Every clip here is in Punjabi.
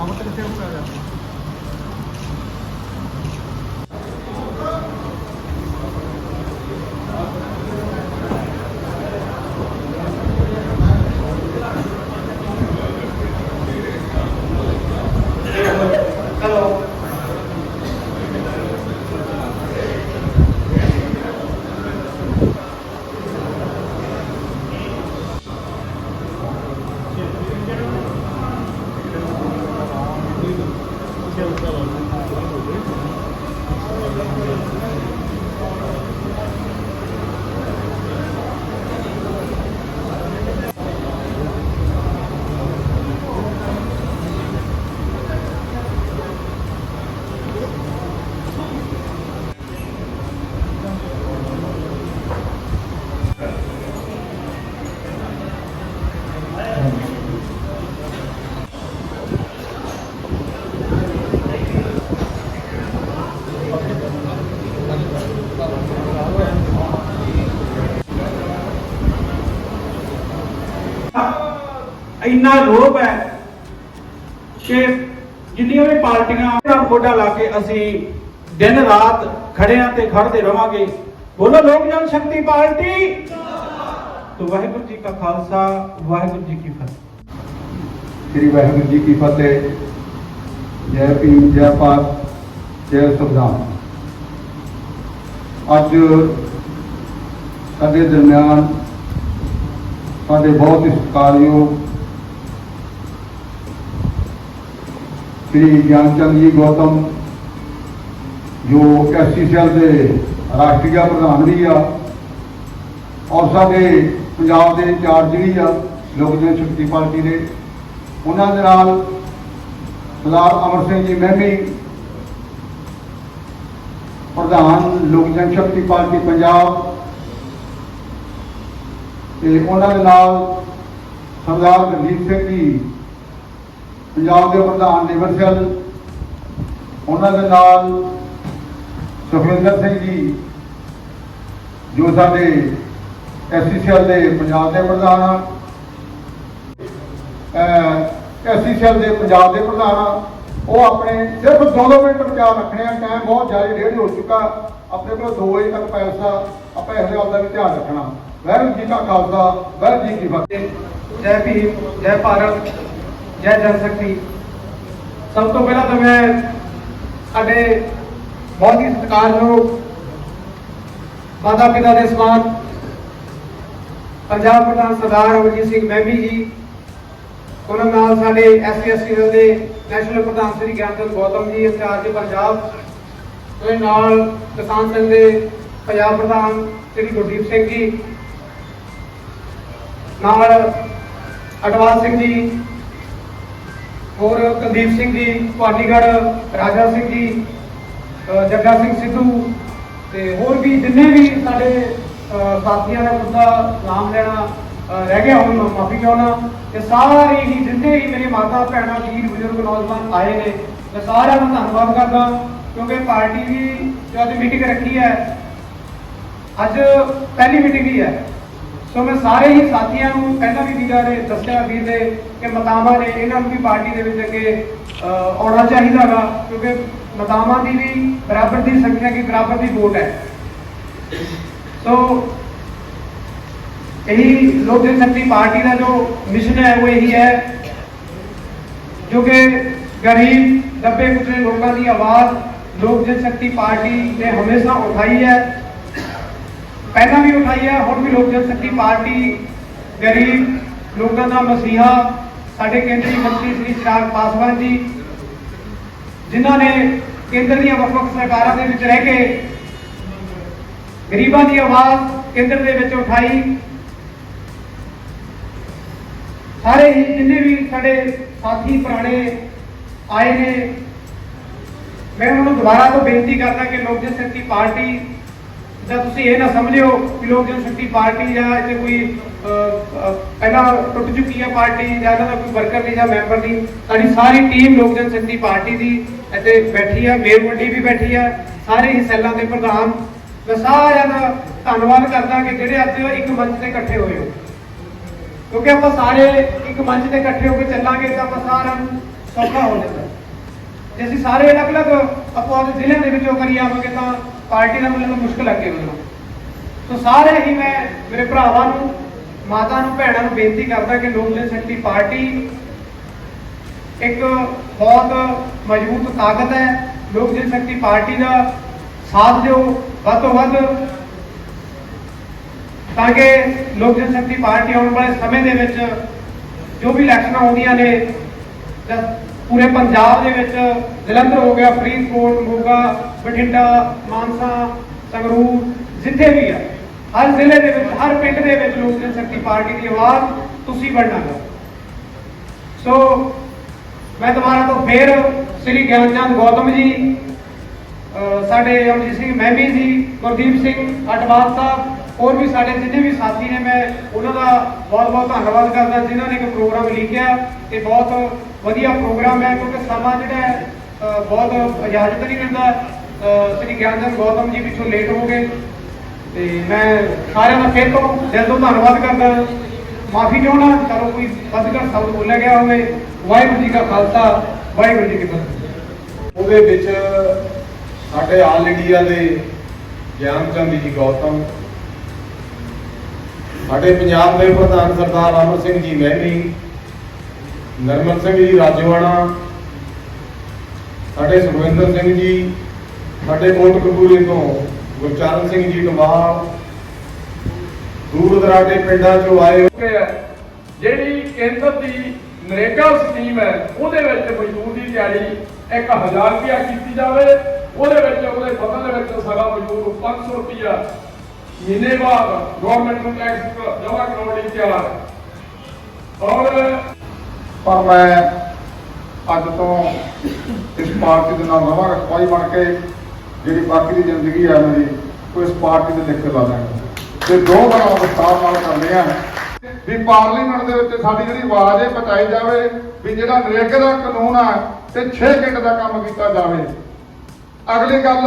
아무 때나 태우고 가야 돼. ਇੰਨਾ ਰੋਬ ਹੈ ਕਿ ਜਿੰਨੀਆਂ ਵੀ ਪਾਰਟੀਆਂ ਨਾਲ ਗੋਡਾ ਲਾ ਕੇ ਅਸੀਂ ਦਿਨ ਰਾਤ ਖੜਿਆਂ ਤੇ ਖੜਦੇ ਰਵਾਂਗੇ। ਬੋਲੋ ਲੋਕ ਜਨ ਸ਼ਕਤੀ ਪਾਰਟੀ। ਤੋ ਵਾਹਿਗੁਰੂ ਜੀ ਕਾ ਖਾਲਸਾ, ਵਾਹਿਗੁਰੂ ਜੀ ਕੀ ਫਤਿਹ। ਸ੍ਰੀ ਵਾਹਿਗੁਰੂ ਜੀ ਕੀ ਫਤਿਹ। ਜੈ ਭੀਮ, ਜੈ ਭਾਰਤ, ਜੈ ਸੰਵਿਧਾਨ। ਅੱਜ ਸਾਡੇ ਦਰਮਿਆਨ ਸਾਡੇ ਬਹੁਤ ਹੀ ਸਤਿਕਾਰਯੋਗ ਸ੍ਰੀ ਗਿਆਨਚੰਦ ਜੀ ਗੌਤਮ, ਜੋ ਐਸਸੀਸੀਐਲ ਦੇ ਰਾਸ਼ਟਰੀ ਪ੍ਰਧਾਨ ਵੀ ਆ, ਔਰ ਸਾਡੇ ਪੰਜਾਬ ਦੇ ਇੰਚਾਰਜ ਵੀ ਆ, ਲੋਕ ਜਨ ਸ਼ਕਤੀ ਪਾਰਟੀ ਦੇ। ਉਹਨਾਂ ਦੇ ਨਾਲ ਸਰਦਾਰ ਅਮਰ ਸਿੰਘ ਜੀ ਮਹਿਮੀ, ਪ੍ਰਧਾਨ ਲੋਕ ਜਨ ਸ਼ਕਤੀ ਪਾਰਟੀ ਪੰਜਾਬ, ਤੇ ਉਹਨਾਂ ਦੇ ਨਾਲ ਸਰਦਾਰ ਗੁਰਜੀਤ ਸਿੰਘ ਜੀ ਪੰਜਾਬ ਦੇ ਪ੍ਰਧਾਨ ਲੇਬਰ ਸੈੱਲ ਉਹਨਾਂ ਦੇ ਨਾਲ ਸੁਖਵਿੰਦਰ ਸਿੰਘ ਜੀ, ਜੋ ਸਾਡੇ ਐਸਸੀਸੀਐਲ ਦੇ ਪੰਜਾਬ ਦੇ ਪ੍ਰਧਾਨ ਆ। ਐਸਸੀਸੀਐਲ ਦੇ ਪੰਜਾਬ ਦੇ ਪ੍ਰਧਾਨ ਆ। ਉਹ ਆਪਣੇ ਸਿਰਫ 2 ਮਿੰਟ ਵਿਚਾਰ ਰੱਖਣੇ ਆ। ਟਾਈਮ ਬਹੁਤ ਜ਼ਿਆਦਾ ਡੇਢ ਹੋ ਚੁੱਕਾ। ਆਪਣੇ ਕੋਲ 2 ਵਜੇ ਤੱਕ ਪੈਸਾ ਆਪਾਂ ਇਸ ਗੱਲ ਦਾ ਵੀ ਧਿਆਨ ਰੱਖਣਾ। ਵਾਹਿਗੁਰੂ ਜੀ ਕਾ ਖਾਲਸਾ, ਵਾਹਿਗੁਰੂ ਜੀ ਕੀ ਫਤਿਹ। ਜੈ ਭੀਮ, ਜੈ ਭਾਰਤ। ਜੈ ਜਨ ਸ਼ਕਤੀ। ਸਭ ਤੋਂ ਪਹਿਲਾਂ ਤਾਂ ਮੈਂ ਸਾਡੇ ਬਹੁਤ ਹੀ ਸਤਿਕਾਰਯੋਗ ਮਾਤਾ ਪਿਤਾ ਦੇ ਸਮਾਨ ਪੰਜਾਬ ਪ੍ਰਧਾਨ ਸਰਦਾਰ ਅਮਰਜੀਤ ਸਿੰਘ ਮਹਿਮੀ ਜੀ, ਉਹਨਾਂ ਨਾਲ ਸਾਡੇ ਐਸਸੀ ਐਸਟੀ ਦੇ ਨੈਸ਼ਨਲ ਪ੍ਰਧਾਨ ਸ੍ਰੀ ਗਿਆਨਚੰਦ ਗੌਤਮ ਜੀ, ਇੰਚਾਰਜ ਪੰਜਾਬ, ਉਹਦੇ ਨਾਲ ਕਿਸਾਨ ਸੰਘ ਦੇ ਪੰਜਾਬ ਪ੍ਰਧਾਨ ਸ੍ਰੀ ਗੁਰਦੀਪ ਸਿੰਘ ਜੀ, ਨਾਲ ਅਟਵਾਲ ਸਿੰਘ ਜੀ ਹੋਰ ਕੁਲਦੀਪ ਸਿੰਘ ਜੀ, ਪਾਟੀਗੜ੍ਹ, ਰਾਜਾ ਸਿੰਘ ਜੀ ਜੱਗਾ ਸਿੰਘ ਸਿੱਧੂ ਤੇ ਹੋਰ ਵੀ ਜਿੰਨੇ ਵੀ ਸਾਡੇ ਸਾਥੀਆਂ ਦਾ ਮੁੱਦਾ ਨਾਮ ਲੈਣਾ ਰਹਿ ਗਿਆ ਹੁਣ, ਮਾਫੀ ਚਾਹੁੰਦਾ। ਤੇ ਸਾਰੇ ਹੀ ਜਿੰਨੇ ਹੀ ਮੇਰੇ ਮਾਤਾ, ਭੈਣਾਂ, ਵੀਰ, ਬਜ਼ੁਰਗ, ਨੌਜਵਾਨ ਆਏ ਨੇ, ਮੈਂ ਸਾਰਿਆਂ ਨੂੰ ਧੰਨਵਾਦ ਕਰਦਾ, ਕਿਉਂਕਿ ਪਾਰਟੀ ਦੀ ਜੋ ਅੱਜ ਮੀਟਿੰਗ ਰੱਖੀ ਹੈ, ਅੱਜ ਪਹਿਲੀ ਮੀਟਿੰਗ ਹੀ ਹੈ। ਸੋ ਮੈਂ ਸਾਰੇ ਹੀ ਸਾਥੀਆਂ ਨੂੰ ਪਹਿਲਾਂ ਵੀ ਵੀਰਾਂ ਨੇ ਦੱਸਿਆ ਵੀਰ ਨੇ ਕਿ ਮਤਾਵਾਂ ਨੇ ਇਹਨਾਂ ਨੂੰ ਵੀ ਪਾਰਟੀ ਦੇ ਵਿੱਚ ਅੱਗੇ ਅਹ, ਆਉਣਾ ਚਾਹੀਦਾਗਾ ਕਿਉਂਕਿ ਮਤਾਵਾਂ ਦੀ ਵੀ ਬਰਾਬਰ ਦੀ ਸੰਖਿਆ ਦੀ ਬਰਾਬਰ ਦੀ ਵੋਟ ਹੈ। ਸੋ ਇਹੀ ਲੋਕ ਜਨਸ਼ਕਤੀ ਪਾਰਟੀ ਦਾ ਜੋ ਮਿਸ਼ਨ ਹੈ ਉਹ ਇਹੀ ਹੈ ਜੋ ਕਿ ਗਰੀਬ ਦੱਬੇ ਕੁਚਲੇ ਲੋਕਾਂ ਦੀ ਆਵਾਜ਼ ਲੋਕ ਜਨਸ਼ਕਤੀ ਪਾਰਟੀ ਨੇ ਹਮੇਸ਼ਾ ਉਠਾਈ ਹੈ। ਪਹਿਲਾਂ ਵੀ ਉਠਾਈ ਹੈ, ਹੁਣ ਵੀ ਲੋਕ ਜਨਸ਼ਕਤੀ ਪਾਰਟੀ ਗਰੀਬ ਲੋਕਾਂ ਦਾ ਮਸੀਹਾ ਸਾਡੇ ਕੇਂਦਰੀ ਮੰਤਰੀ ਸ੍ਰੀ ਚਿਰਾਗ ਪਾਸਵਾਨ ਜੀ, ਜਿਨ੍ਹਾਂ ਨੇ ਕੇਂਦਰ ਦੀਆਂ ਵੱਖ-ਵੱਖ ਸਰਕਾਰਾਂ ਦੇ ਵਿੱਚ ਰਹਿ ਕੇ ਗਰੀਬਾਂ ਦੀ ਆਵਾਜ਼ ਕੇਂਦਰ ਦੇ ਵਿੱਚ ਉਠਾਈ। ਸਾਰੇ ਹੀ ਜਿੰਨੇ ਵੀ ਸਾਡੇ ਸਾਥੀ ਪੁਰਾਣੇ ਆਏ ਨੇ, ਮੈਂ ਉਹਨਾਂ ਨੂੰ ਦੁਬਾਰਾ ਤੋਂ ਬੇਨਤੀ ਕਰਦਾ ਕਿ ਲੋਕ ਜਨ ਸ਼ਕਤੀ ਪਾਰਟੀ ਜਾਂ ਤੁਸੀਂ ਇਹ ਨਾ ਸਮਝਿਓ ਕਿ ਲੋਕ ਜਨ ਸ਼ਕਤੀ ਪਾਰਟੀ ਜਾਂ ਇੱਥੇ ਕੋਈ ਪਹਿਲਾਂ ਟੁੱਟ ਚੁੱਕੀ ਹੈ ਪਾਰਟੀ ਜਾਂ ਇਹਨਾਂ ਦਾ ਕੋਈ ਵਰਕਰ ਨਹੀਂ ਜਾਂ ਮੈਂਬਰ ਨਹੀਂ, ਸਾਡੀ ਸਾਰੀ ਟੀਮ ਲੋਕ ਜਨ ਜਨਸ਼ਕਤੀ ਪਾਰਟੀ ਦੀ ਇੱਥੇ ਬੈਠੀ ਹੈ ਮੇਰ ਮੰਡੀ ਵੀ ਬੈਠੀ ਹੈ ਸਾਰੇ ਹੀ ਸੈੱਲਾਂ ਦੇ ਪ੍ਰਧਾਨ, ਮੈਂ ਸਾਰਿਆਂ ਦਾ ਧੰਨਵਾਦ ਕਰਦਾ ਕਿ ਜਿਹੜੇ ਅੱਜ ਇੱਕ ਮੰਚ ਤੇ ਇਕੱਠੇ ਹੋਏ ਹੋ। ਕਿਉਂਕਿ ਆਪਾਂ ਸਾਰੇ ਇੱਕ ਮੰਚ ਤੇ ਇਕੱਠੇ ਹੋ ਕੇ ਚੱਲਾਂਗੇ ਤਾਂ ਆਪਾਂ ਸਾਰਿਆਂ ਨੂੰ ਸੌਖਾ ਹੋ ਜਾਂਦਾ। ਜੇ ਅਸੀਂ ਸਾਰੇ ਅਲੱਗ-ਅਲੱਗ ਆਪੋ ਆਪਦੇ ਜ਼ਿਲ੍ਹਿਆਂ ਦੇ ਵਿੱਚੋਂ ਕਰੀ ਆਵਾਂਗੇ ਤਾਂ ਪਾਰਟੀ ਦਾ ਮਤਲਬ ਮੁਸ਼ਕਲ ਅੱਗੇ ਵਧਣਾ ਸੋ ਸਾਰੇ ਹੀ ਮੈਂ ਮੇਰੇ ਭਰਾਵਾਂ ਨੂੰ, ਮਾਤਾ ਨੂੰ, ਭੈਣਾਂ ਨੂੰ ਬੇਨਤੀ ਕਰਦਾ ਕਿ ਲੋਕ ਜਨ ਸ਼ਕਤੀ ਪਾਰਟੀ ਇੱਕ ਬਹੁਤ ਮਜ਼ਬੂਤ ਤਾਕਤ ਹੈ। ਲੋਕ ਜਨ ਸ਼ਕਤੀ ਪਾਰਟੀ ਦਾ ਸਾਥ ਦਿਓ ਵੱਧ ਤੋਂ ਵੱਧ, ਤਾਂ ਕਿ ਲੋਕ ਜਨ ਸ਼ਕਤੀ ਪਾਰਟੀ ਆਉਣ ਵਾਲੇ ਸਮੇਂ ਦੇ ਵਿੱਚ ਜੋ ਵੀ ਇਲੈਕਸ਼ਨਾਂ ਆਉਂਦੀਆਂ ਨੇ ਜਾਂ ਪੂਰੇ ਪੰਜਾਬ ਦੇ ਵਿੱਚ ਜਲੰਧਰ ਹੋ ਗਿਆ, ਫਰੀਦਕੋਟ, ਮੋਗਾ, ਬਠਿੰਡਾ, ਮਾਨਸਾ, ਸੰਗਰੂਰ, ਜਿੱਥੇ ਵੀ ਆ, ਹਰ ਜ਼ਿਲ੍ਹੇ ਦੇ ਵਿੱਚ, ਹਰ ਪਿੰਡ ਦੇ ਵਿੱਚ ਲੋਕ ਜਨ ਸ਼ਕਤੀ ਪਾਰਟੀ ਦੀ ਆਵਾਜ਼ ਤੁਸੀਂ ਬਣਨਾ ਹੈ ਸੋ ਮੈਂ ਦੁਬਾਰਾ ਤੋਂ ਫੇਰ ਸ੍ਰੀ ਗਿਆਨਚੰਦ ਗੌਤਮ ਜੀ ਸਾਡੇ ਅਮਜੀਤ ਸਿੰਘ ਮਹਿਮੀ ਜੀ, ਗੁਰਦੀਪ ਸਿੰਘ ਅਟਵਾਲ ਸਾਹਿਬ ਹੋਰ ਵੀ ਸਾਡੇ ਜਿੰਨੇ ਵੀ ਸਾਥੀ ਨੇ, ਮੈਂ ਉਹਨਾਂ ਦਾ ਬਹੁਤ ਬਹੁਤ ਧੰਨਵਾਦ ਕਰਦਾ, ਜਿਨ੍ਹਾਂ ਨੇ ਇੱਕ ਪ੍ਰੋਗਰਾਮ ਲਿਖਿਆ। ਇਹ ਬਹੁਤ ਵਧੀਆ ਪ੍ਰੋਗਰਾਮ ਹੈ, ਕਿਉਂਕਿ ਸਮਾਂ ਜਿਹੜਾ ਹੈ ਬਹੁਤ ਇਜਾਜ਼ਤ ਨਹੀਂ ਦਿੰਦਾ। ਸ੍ਰੀ ਗਿਆਨਚੰਦ ਗੌਤਮ ਜੀ ਪਿੱਛੋਂ ਲੇਟ ਹੋ ਗਏ। ਤੇ ਮੈਂ ਸਾਰਿਆਂ ਦਾ ਫਿਰ ਤੋਂ ਦਿਲ ਤੋਂ ਧੰਨਵਾਦ ਕਰਦਾ। ਮਾਫੀ ਚਾਹੁੰਦਾ, ਚਲੋ ਕੋਈ ਵੱਧਘਟ ਸ਼ਬਦ ਬੋਲਿਆ ਗਿਆ ਹੋਵੇ। ਵਾਹਿਗੁਰੂ ਜੀ ਕਾ ਖਾਲਸਾ, ਵਾਹਿਗੁਰੂ ਜੀ ਕੀ ਫਤਿਹ। ਉਹਦੇ ਵਿੱਚ ਸਾਡੇ ਆਲ ਇੰਡੀਆ ਦੇ ਗਿਆਨਚੰਦ ਜੀ ਗੌਤਮ ਸਾਡੇ ਪੰਜਾਬ ਦੇ ਪ੍ਰਧਾਨ ਸਰਦਾਰ ਅਮਰ ਸਿੰਘ ਜੀ ਮਹਿਮੀ ਨਰਮਲ ਸਿੰਘ ਜੀ ਰਾਜਵਾਣਾ ਸਾਡੇ ਸੁਖਵਿੰਦਰ ਸਿੰਘ ਜੀ, ਸਾਡੇ ਕੋਟ ਤੋਂ ਗੁਰਚਰਨ ਸਿੰਘ ਜੀ ਕਮਾਲ ਦੂਰ ਦਰਾਡੇ ਪਿੰਡਾਂ ਚੋਂ ਆਏ ਜਿਹੜੀ ਕੇਂਦਰ ਦੀ ਨਰੇਗਾ ਸਕੀਮ ਹੈ, ਉਹਦੇ ਵਿੱਚ ਮਜ਼ਦੂਰ ਦੀ ਦਿਹਾੜੀ 1000 ਰੁਪਇਆ ਕੀਤੀ ਜਾਵੇ, ਉਹਦੇ ਵਿੱਚ, ਉਹਦੇ ਫਸਲ ਵਿੱਚ ਸਗਾ ਮਜ਼ਦੂਰ ਨੂੰ 500 ਰੁਪਇਆ ਮਹੀਨੇ ਬਾਅਦ ਗਵਰਨਮੈਂਟ ਨੂੰ ਟੈਕਸ ਜਮ੍ਹਾਂ ਕਰਾਉਣ ਲਈ ਤਿਆਰ ਹੈ। ਔਰ ਪਰ ਅੱਜ ਤੋਂ ਇਸ ਪਾਰਟੀ ਦੇ ਨਾਲ ਨਵਾਂ ਰਖਵਾਈ ਬਣ ਕੇ ਜਿਹੜੀ ਬਾਕੀ ਦੀ ਜ਼ਿੰਦਗੀ ਹੈ ਮੇਰੀ, ਉਹ ਇਸ ਪਾਰਟੀ ਦੇ ਲਿਖ ਕੇ ਲਾ ਦਾਂਗਾ ਤੇ ਦੋ ਗੱਲਾਂ ਵਿਸਤਾਰ ਨਾਲ ਕਰਨੇ ਆ ਵੀ ਪਾਰਲੀਮੈਂਟ ਦੇ ਵਿੱਚ ਸਾਡੀ ਜਿਹੜੀ ਆਵਾਜ਼ ਹੈ ਪਹੁੰਚਾਈ ਜਾਵੇ, ਵੀ ਜਿਹੜਾ ਨਰੇਗਾ ਦਾ ਕਾਨੂੰਨ ਆ, ਤੇ 6 ਘੰਟੇ ਦਾ ਕੰਮ ਕੀਤਾ ਜਾਵੇ। ਅਗਲੀ ਗੱਲ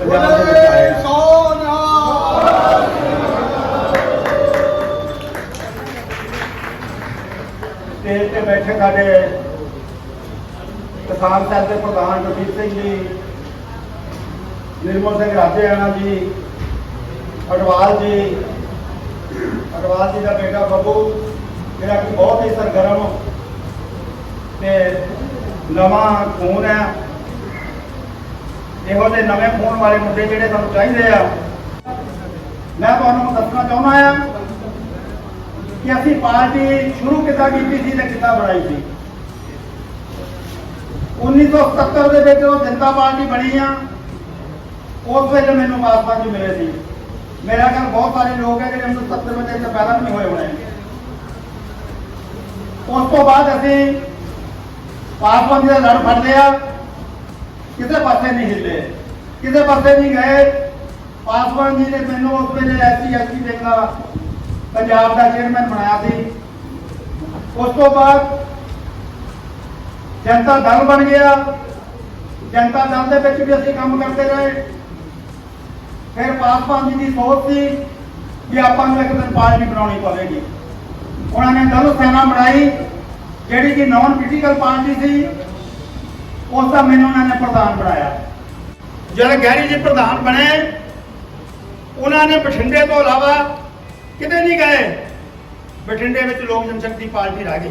ਪੰਜਾਬ ਦੇ ਵਿੱਚ ਆਏ ਸਟੇਜ ਤੇ ਬੈਠੇ ਸਾਡੇ ਕਿਸਾਨ ਸੈਲ ਦੇ ਪ੍ਰਧਾਨ ਜਗਦੀਪ ਸਿੰਘ ਜੀ, ਨਿਰਮਲ ਸਿੰਘ ਰਾਜੇਆਣਾ ਜੀ ਅਡਵਾਲ ਜੀ ਅਡਵਾਲ ਜੀ ਦਾ ਬੇਟਾ ਬੱਬੂ, ਜਿਹੜਾ ਕਿ ਬਹੁਤ ਹੀ ਸਰਗਰਮ ਤੇ ਨਵਾਂ ਖੂਨ ਹੈ। ਇਹੋ ਜਿਹੇ ਨਵੇਂ ਖੂਨ ਵਾਲੇ ਮੁੱਦੇ ਜਿਹੜੇ ਸਾਨੂੰ ਚਾਹੀਦੇ ਆ। ਮੈਂ ਤੁਹਾਨੂੰ ਦੱਸਣਾ ਚਾਹੁੰਦਾ ਆ ਕਿ ਅਸੀਂ ਪਾਰਟੀ ਸ਼ੁਰੂ ਕਿੱਦਾਂ ਕੀਤੀ ਸੀ ਤੇ ਕਿੱਦਾਂ ਬਣਾਈ ਸੀ। 1977 ਦੇ ਵਿੱਚ ਉਹ ਜਨਤਾ ਪਾਰਟੀ ਬਣੀ ਆ। ਉਸ ਵੇਲੇ ਮੈਨੂੰ ਪਾਸਵਾਨ ਜੀ ਮਿਲੇ ਸੀ। ਮੇਰਾ ਖਿਆਲ ਬਹੁਤ ਸਾਰੇ ਲੋਕ ਹੈ ਜਿਹੜੇ 1970 ਵਿੱਚ ਇੱਥੇ ਪੈਦਾ ਵੀ ਨਹੀਂ ਹੋਏ ਹੋਣੇ। ਉਸ ਤੋਂ ਬਾਅਦ ਅਸੀਂ ਪਾਸਵਾਨ ਜੀ ਦਾ ਲੜ ਫੜਦੇ ਆ। ਕਿਸੇ ਪਾਸੇ ਨਹੀਂ ਹਿੱਲੇ। ਕਿਸੇ ਪਾਸੇ ਨਹੀਂ ਗਏ। ਪਾਸਵਾਨ ਜੀ ਨੇ ਮੈਨੂੰ ਉਸ ਵੇਲੇ ਐਸੀ ਐਸਟੀ ਵਿੰਗ ਪੰਜਾਬ ਦਾ ਚੇਅਰਮੈਨ ਬਣਾਇਆ ਸੀ। ਉਸ ਤੋਂ ਬਾਅਦ ਜਨਤਾ ਦਲ ਬਣ ਗਿਆ। ਜਨਤਾ ਦਲ ਦੇ ਵਿੱਚ ਵੀ ਅਸੀਂ ਕੰਮ ਕਰਦੇ ਰਹੇ। ਫਿਰ ਪਾਸਵਾਨ ਜੀ ਦੀ ਸੋਚ ਸੀ ਕਿ ਆਪਾਂ ਨੂੰ ਇੱਕ ਦਿਨ ਪਾਰਟੀ ਬਣਾਉਣੀ ਪਵੇਗੀ। ਉਹਨਾਂ ਨੇ ਦਲ ਸੈਨਾ ਬਣਾਈ, ਜਿਹੜੀ ਕਿ ਨਾਨ ਪੋਲੀਟੀਕਲ ਪਾਰਟੀ ਸੀ। ਉਸ ਦਾ ਮੈਨੂੰ ਉਹਨਾਂ ਨੇ ਪ੍ਰਧਾਨ ਬਣਾਇਆ। ਜਦ ਗਹਿਰੀ ਜੀ ਪ੍ਰਧਾਨ ਬਣੇ ਉਹਨਾਂ ਨੇ ਬਠਿੰਡੇ ਤੋਂ ਇਲਾਵਾ ਕਿਤੇ ਨਹੀਂ ਗਏ। ਬਠਿੰਡੇ ਵਿੱਚ ਲੋਕ ਜਨਸ਼ਕਤੀ ਪਾਰਟੀ ਰਹਿ ਗਈ।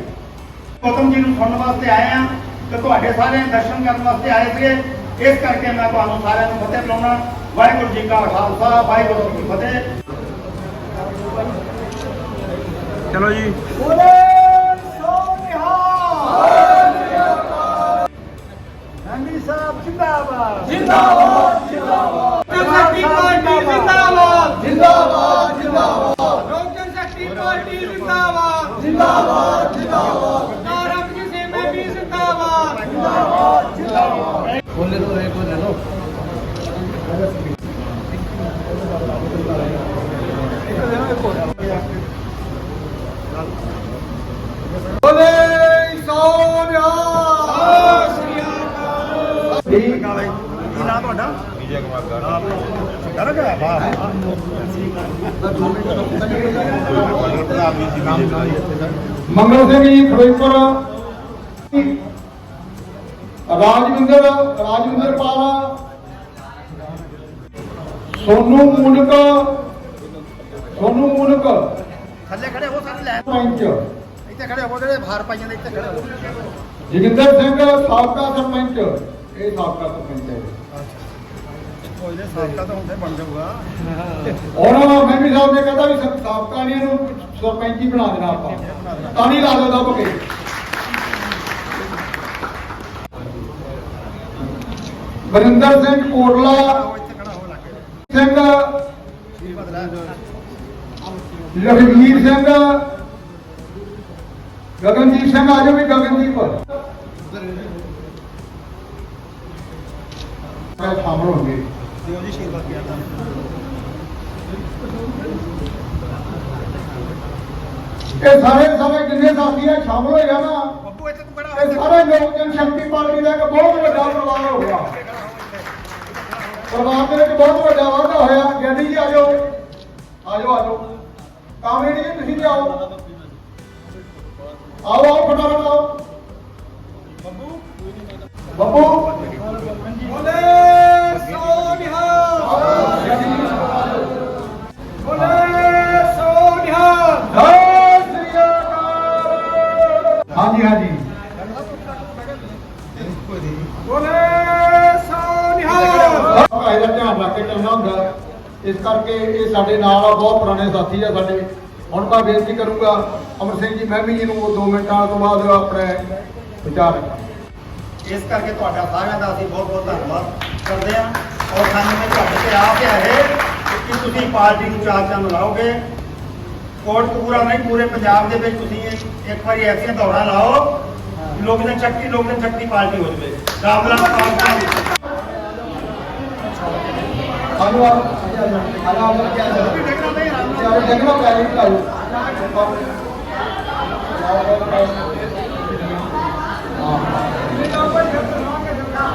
ਗੌਤਮ ਜੀ ਨੂੰ ਸੁਣਨ ਵਾਸਤੇ ਆਏ ਆ ਤੇ ਤੁਹਾਡੇ ਸਾਰੇ ਦਰਸ਼ਨ ਕਰਨ ਵਾਸਤੇ ਆਏ ਸੀਗੇ। ਇਸ ਕਰਕੇ ਮੈਂ ਤੁਹਾਨੂੰ ਸਾਰਿਆਂ ਨੂੰ ਫਤਿਹ ਬੁਲਾਉਣਾ। ਵਾਹਿਗੁਰੂ ਜੀ ਕਾ ਖਾਲਸਾ ਵਾਹਿਗੁਰੂ ਜੀ ਕੀ ਫਤਿਹ। ਚਲੋ ਜੀ। ਸਾਹਿਬ ਜਿੰਦਾਬਾਦ। ਜਿੰਦਾਬਾਦ ਜਿੰਦਾਬਾਦ। ਸ਼ਕਤੀ ਪਾਰਟੀ ਜਿੰਦਾਬਾਦ। ਜਿੰਦਾਬਾਦ ਜਿੰਦਾਬਾਦ। ਲੋਕ ਸ਼ਕਤੀ ਪਾਰਟੀ ਜਿੰਦਾਬਾਦ। ਜਿੰਦਾਬਾਦ ਜਿੰਦਾਬਾਦ ਨਾਰਕ ਜੀ ਸੇ ਮੈਂ ਵੀ ਜਿੰਦਾਬਾਦ ਬੋਲੇ ਤੋਂ ਇੱਕ ਲੈ ਲਓ ਬੋਲੇ ਸੋਨਿਆ ਠੀਕ ਆ ਬਈ ਕੀ ਨਾਮ ਤੁਹਾਡਾ ਵਿਜੇ ਕੁਮਾਰ ਕਰੋਗੇ ਵਾਹ ਮੰਗਲ ਸਿੰਘ ਜੀ ਫਿਰੋਜ਼ਪੁਰ। ਰਾਜਵਿੰਦਰ ਰਾਜਵਿੰਦਰ ਪਾਲ। ਸੋਨੂ ਮੂਨਕ ਸੋਨੂ ਮੂਨਕ। ਥੱਲੇ ਖੜੇ ਹੋ ਸਾਰੇ ਲੈ। ਪੰਚ ਇੱਥੇ ਖੜੇ ਹੋ ਜਿਹੜੇ ਭਾਰ ਪਾਈਆਂ ਦੇ ਇੱਥੇ ਖੜੇ ਹੋ। ਜਗਿੰਦਰ ਸਿੰਘ ਸਾਬਕਾ ਸਰਪੰਚ। ਇਹ ਸਾਬਕਾ ਸਰਪੰਚ ਹੈ। ਕੋਈ ਨੇ ਸਾਬਕਾ ਤਾਂ ਹੁੰਦੇ ਬਣ ਜਾਊਗਾ। ਉਹਨਾਂ ਮੈਂ ਸਾਹਿਬ ਨੇ ਕਹਿੰਦਾ ਵੀ ਸਾ- ਸਾਬਕਾ ਨਹੀਂ ਬਣਾ ਦੇਣਾ ਆਪਾਂ। ਤਾਂ ਨਹੀਂ ਲਾ ਦੋ ਦੱਬ ਕੇ। ਵਰਿੰਦਰ ਸਿੰਘ ਕੋਟਲਾ। ਉਹ ਸਿੰਘ ਕੀ ਲਖਵੀਰ ਸਿੰਘ। ਗਗਨਦੀਪ ਸਿੰਘ ਆਜੋ ਵੀ ਗਗਨਦੀਪ। ਮੈਂ ਸ਼ਾਮਲ ਹੋਣਗੇ। ਦਿਓ ਜੀ ਇਹ ਸਾਰੇ ਸਾਰੇ ਜਿੰਨੇ ਸਾਥੀ ਆ ਸ਼ਾਮਲ ਹੋਏ ਆ ਨਾ? ਬੱਬੂ ਇੱਥੇ ਤੂੰ ਖੜਾ ਇਹ ਸਾਰੇ ਲੋਕ ਜਨ ਸ਼ਕਤੀ ਪਾਰਟੀ ਦਾ ਇੱਕ ਬਹੁਤ ਵੱਡਾ ਪਰਿਵਾਰ ਹੋ ਗਿਆ। ਪਰਿਵਾਰ ਦੇ ਵਿੱਚ ਬਹੁਤ ਵੱਡਾ ਵਾਧਾ ਹੋਇਆ। ਗਿਆਨੀ ਜੀ ਆਜੋ ਆਜੋ ਆਜੋ ਕਾਮਰੇਡ ਜੀ ਤੁਸੀਂ ਵੀ ਆਓ। ਆਓ ਆਓ ਫਟਾਫਟ ਆਓ। ਬੱਬੂ? ਸੋਨਿਹਾ ਬੋਲੇ! ਹਾਂਜੀ ਹਾਂਜੀ ਬੋਲੇ ਸੋਨਿਹਾ ਭਾਈ ਦਾ ਧਿਆਨ ਰੱਖ ਕੇ ਚੱਲਣਾ ਹੁੰਦਾ ਇਸ ਕਰਕੇ ਇਹ ਸਾਡੇ ਨਾਲ ਆ ਬਹੁਤ ਪੁਰਾਣੇ ਸਾਥੀ ਆ ਸਾਡੇ ਹੁਣ ਮੈਂ ਬੇਨਤੀ ਕਰੂੰਗਾ ਅਮਰ ਸਿੰਘ ਜੀ ਮੈਂ ਵੀ ਜੀ ਨੂੰ 2 ਮਿੰਟਾਂ ਤੋਂ ਬਾਅਦ ਆਪਣੇ ਵਿਚਾਰ ਇਸ ਕਰਕੇ ਤੁਹਾਡਾ ਸਾਰਿਆਂ ਦਾ ਅਸੀਂ ਬਹੁਤ ਬਹੁਤ ਧੰਨਵਾਦ। ਕਰਦੇ ਹਾਂ ਔਰ ਸਾਨੂੰ ਇਹ ਤੁਹਾਡੇ ਤੇ ਆ ਪਿਆ ਹੈ ਕਿ ਤੁਸੀਂ ਪਾਰਟੀ ਨੂੰ ਚਾਰ ਚੰਨ ਲਾਓਗੇ ਕੋਟਕਪੂਰਾ ਨਹੀਂ ਪੂਰੇ ਪੰਜਾਬ ਦੇ ਵਿੱਚ ਤੁਸੀਂ ਇੱਕ- ਇੱਕ ਵਾਰੀ ਐਸੀਆਂ ਦੌੜਾਂ ਲਾਓ ਕਿ ਲੋਕ ਨੇ ਚੱਕੀ ਲੋਕ ਨੇ ਚੱਕੀ ਪਾਰਟੀ ਹੋ ਜਵੇ ਰਾਮਲਾ ਪਾਰਟੀ ਸਾਨੂੰ ਆ ਆਲਾ ਆਲਾ ਕੀ ਹਾਲ ਵੀ ਦੇਖਣਾ ਨਹੀਂ ਰਾਮਲਾ ਹੈ ਜਗਨਾ ਪੈਰੀ ਕਾਲੂ ਵਾਰ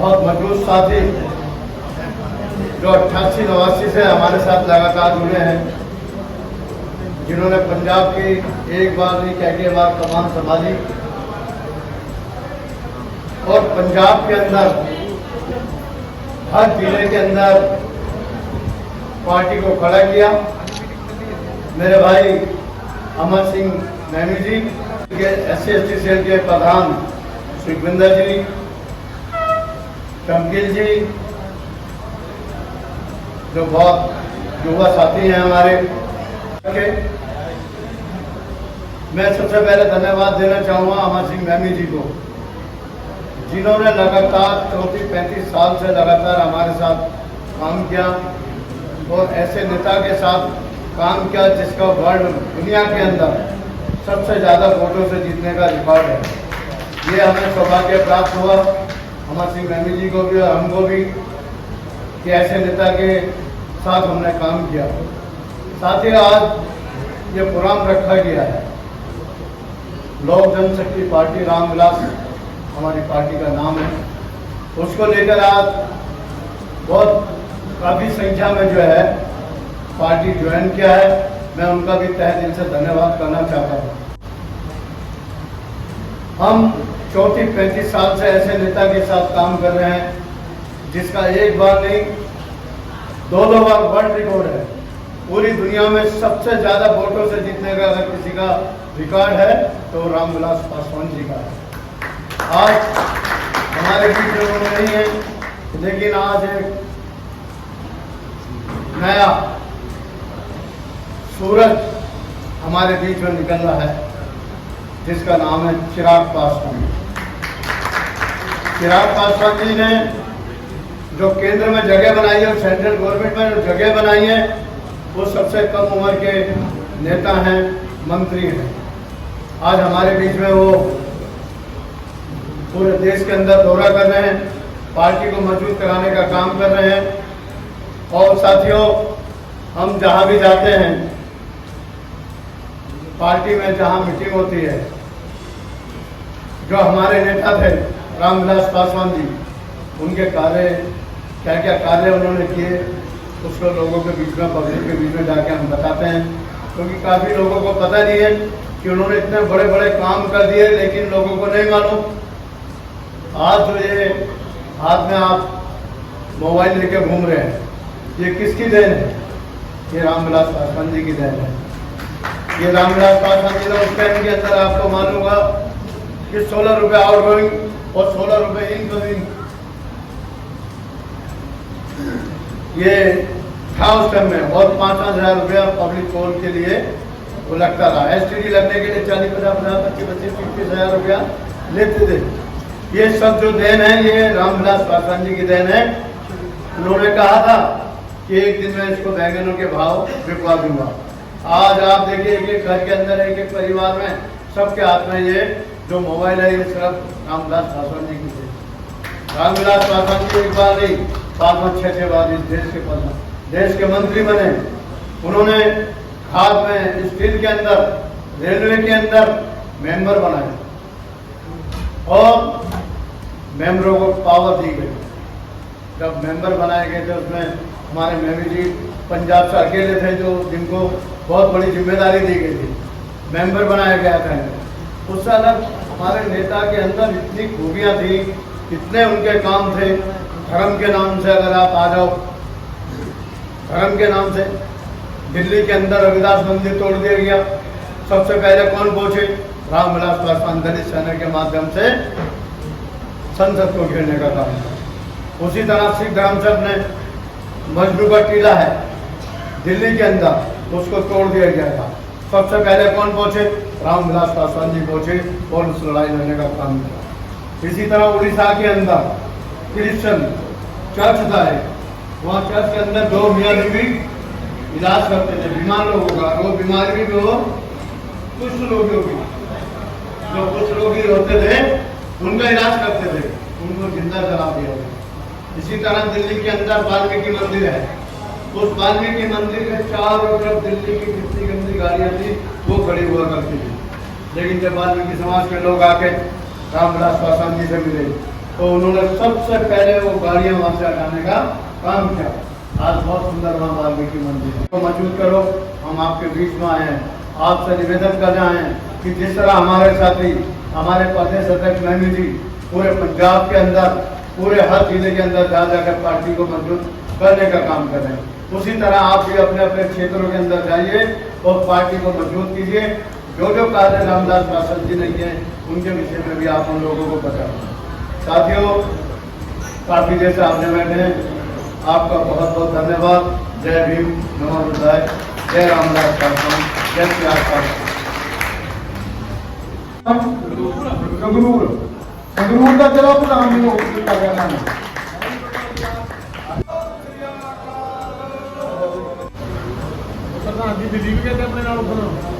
बहुत मज़बूत साथी। जो अट्ठासी, नवासी से हमारे साथ लगातार जुड़े हैं, जिन्होंने पंजाब की एक बार नहीं कह के बार कमान संभाली। और पंजाब के अंदर, हर ज़िले के अंदर पार्टी को खड़ा किया। मेरे भाई अमर सिंह नैनी जी, के एस सी सेल के प्रधान सुखविंदर जी शमकिल जी, जो बहुत युवा साथी हैं हमारे के मैं सबसे पहले धन्यवाद देना चाहूँगा अमर सिंह मैमी जी को, जिन्होंने लगातार चौंतीस, पैंतीस साल से लगातार हमारे साथ काम किया और ऐसे नेता के साथ काम किया जिसका वर्ल्ड, दुनिया के अंदर सबसे ज़्यादा वोटों से जीतने का रिकॉर्ड है। ये हमें सौभाग्य प्राप्त हुआ। अमर सिंह मैमी जी को भी और हमको भी कि ऐसे नेता के साथ हमने काम किया। साथ ही आज ये प्रोग्राम रखा गया है। लोक जनशक्ति पार्टी रामविलास हमारी पार्टी का नाम है। उसको लेकर आज बहुत काफ़ी संख्या में जो है पार्टी ज्वाइन किया है। मैं उनका भी तहे दिल से धन्यवाद करना चाहता हूँ। हम चौंतीस पैंतीस साल से ऐसे नेता के साथ काम कर रहे हैं, जिसका एक बार नहीं, दो दो बार वर्ल्ड रिकॉर्ड है। पूरी दुनिया में सबसे ज़्यादा वोटों से जीतने का अगर किसी का रिकॉर्ड है तो रामविलास पासवान जी का है। आज हमारे बीच में वो नहीं है, लेकिन आज एक नया सूरज हमारे बीच में निकल रहा है, जिसका नाम है चिराग पासवान। चिराग पासवान जी ने जो केंद्र में जगह बनाई है, और सेंट्रल गवर्नमेंट में जो जगह बनाई है, वो सबसे कम उम्र के नेता हैं, मंत्री हैं। आज हमारे बीच में वो पूरे देश के अंदर दौरा कर रहे हैं, पार्टी को मज़बूत कराने का काम कर रहे हैं। और साथियों, हम जहाँ भी जाते हैं, पार्टी में जहाँ मीटिंग होती है, जो हमारे नेता थे रामविलास पासवान जी, उनके कार्य क्या क्या कार्य उन्होंने किए उसको लोगों के बीच में, पब्लिक के बीच में जाके हम बताते हैं। क्योंकि तो काफ़ी लोगों को पता नहीं है कि उन्होंने इतने बड़े बड़े काम कर दिए, लेकिन लोगों को नहीं मालूम। आज जो ये हाथ में आप मोबाइल लेके घूम रहे हैं, ये किसकी देन है? ये रामविलास पासवान जी की देन है। ये रामविलास पासवान जी ने उस टाइम के अंदर आपको होगा कि सोलह रुपये आउट गोइंग और सोलह रुपये इनकमिंग ये था उस टाइम में, और पाँच पाँच हज़ार रुपया पब्लिक पोल के लिए वो लगता था एस लगने के लिए चालीस, पचास पचास, पच्चीस पच्चीस तीस हज़ार रुपया लेते थे। ये सब जो देन है, ये रामविलास पासवान जी की देन है। उन्होंने कहा था कि एक दिन मैं इसको बैगनों के भाव बिकवा दूँगा। आज आप देखिए एक एक घर के अंदर एक एक परिवार में सबके हाथ में ये जो मोबाइल है, ये सिर्फ़ रामविलास पासवान जी की रामविलास पासवान जी एक बार नहीं, पाँच पाँच छः छः बार इस देश के प्रधान। देश के मंत्री बने। उन्होंने हाथ में, स्टील के अंदर, रेलवे के अंदर मेंबर बनाए। और मेंबरों को पावर दी गई। जब मेंबर बनाए गए थे, उसमें हमारे मेमी जी पंजाब से अकेले थे, जो जिनको बहुत बड़ी ज़िम्मेदारी दी गई थी। मेंबर बनाया गया था उससे अलग हमारे नेता के अंदर इतनी खूबियाँ थी, इतने उनके काम थे। धर्म के नाम से अगर आप आ जाओ, धर्म के नाम से। दिल्ली के अंदर रविदास मंदिर तोड़ दिया गया। सबसे पहले कौन पहुँचे? रामविलास पासवान दलित सेना के माध्यम से संसद को घेरने का काम। उसी तरह सिख धर्म से अपने मजनू का टीला है, दिल्ली के अंदर उसको तोड़ दिया गया था। सबसे पहले कौन पहुँचे? रामविलास पासवान जी पहुँचे और उस लड़ाई लड़ने का काम किया। इसी तरह उड़ीसा के अंदर क्रिश्चन चर्च था एक। वहाँ चर्च के अंदर दो मियाँ बीवी इलाज करते थे, बीमार लोगों का। वो बीमारी भी वो कुछ रोगियों की। जो कुछ रोगी होते थे, उनका इलाज करते थे। उनको ज़िंदा जला दिया। इसी तरह दिल्ली के अंदर वाल्मीकि मंदिर है। उस वाल्मीकि मंदिर के चारों तरफ़ दिल्ली की जितनी गंदी गाड़ियाँ थी, वो खड़ी हुआ करती थी। लेकिन जब वाल्मीकि समाज के लोग आके रामविलास पासवान जी से मिले तो उन्होंने सबसे पहले वो गाड़ियाँ वहाँ से हटाने का काम किया। आज बहुत सुंदर वहाँ वाल्मीकि मंदिर है। तो मज़बूत करो, हम आपके बीच में आए हैं। आपसे निवेदन कर रहे हैं कि जिस तरह हमारे साथी, हमारे प्रदेश अध्यक्ष महमी जी, पूरे पंजाब के अंदर, पूरे हर ज़िले के अंदर जा जाकर पार्टी को मज़बूत करने का काम कर रहे हैं। उसी तरह आप भी अपने अपने क्षेत्रों के अंदर जाइए और पार्टी को मज़बूत कीजिए। जो जो कार्य रामदास पासवान जी ने किए उनके विषय में भी आप उन लोगों को बताओ साथियों काफ़ी देर से आपने बैठे आपका बहुत बहुत धन्यवाद। जय भीम नमन उदय जय रामदास पासवान जय श्याम पासवान संगरूर संगरूर का जिला पूरा तो हम लोग कहना है ਪ੍ਰਧਾਨ ਜੀ ਦਿੱਲੀ ਵੀ ਕਹਿੰਦੇ ਆਪਣੇ ਨਾਲ ਉੱਪਰ।